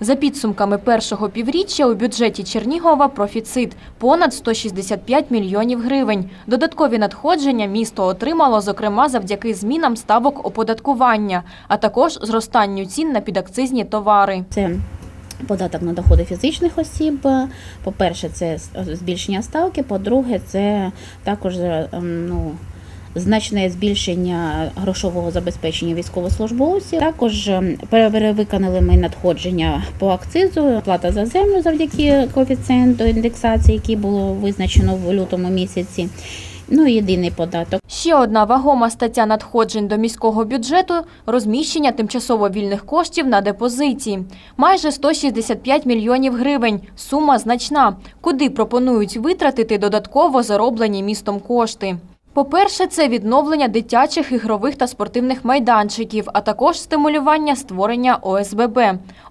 За підсумками першого півріччя у бюджеті Чернігова профіцит – понад 165 мільйонів гривень. Додаткові надходження місто отримало, зокрема, завдяки змінам ставок оподаткування, а також зростанню цін на підакцизні товари. Це податок на доходи фізичних осіб. По-перше, це збільшення ставки. По-друге, це також ем, ну, значне збільшення грошового забезпечення військовослужбовців. Також ем, перевиконали ми надходження по акцизу, плата за землю завдяки коефіцієнту індексації, який було визначено в лютому місяці. Ну і єдиний податок. Ще одна вагома стаття надходжень до міського бюджету – розміщення тимчасово вільних коштів на депозиті. Майже 165 мільйонів гривень. Сума значна. Куди пропонують витратити додатково зароблені містом кошти? По-перше, це відновлення дитячих ігрових та спортивних майданчиків, а також стимулювання створення ОСББ.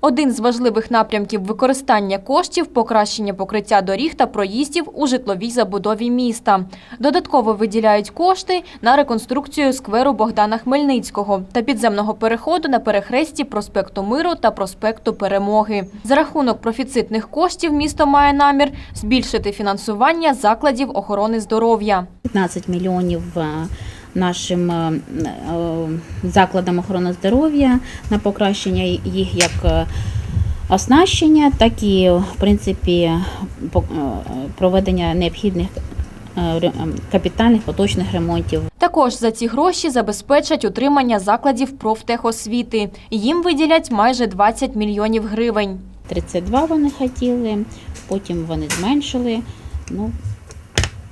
Один з важливих напрямків використання коштів – покращення покриття доріг та проїздів у житловій забудові міста. Додатково виділяють кошти на реконструкцію скверу Богдана Хмельницького та підземного переходу на перехресті проспекту Миру та проспекту Перемоги. За рахунок профіцитних коштів місто має намір збільшити фінансування закладів охорони здоров'я. 15 мільйонів е, нашим е, е, закладам охорони здоров'я на покращення їх як оснащення, так і в принципі проведення необхідних ем, капітальних поточних ремонтів. Також за ці гроші забезпечать утримання закладів профтехосвіти. Їм виділять майже 20 мільйонів гривень. 32 вони хотіли, потім вони зменшили. Ну,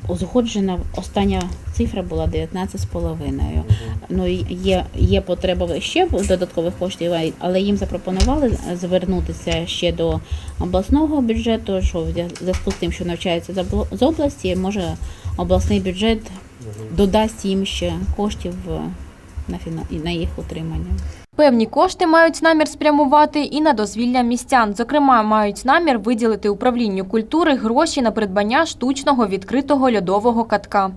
узгоджена остання цифра була 19,5. Ну, є, є потреба ще додаткових коштів, але їм запропонували звернутися ще до обласного бюджету, що в зв'язку з тим, що навчаються з області, може обласний бюджет додасть їм ще коштів е, на, фіна- на їх утримання. Певні кошти мають намір спрямувати і на дозвілля містян. Зокрема, мають намір виділити управлінню культури гроші на придбання штучного відкритого льодового катка.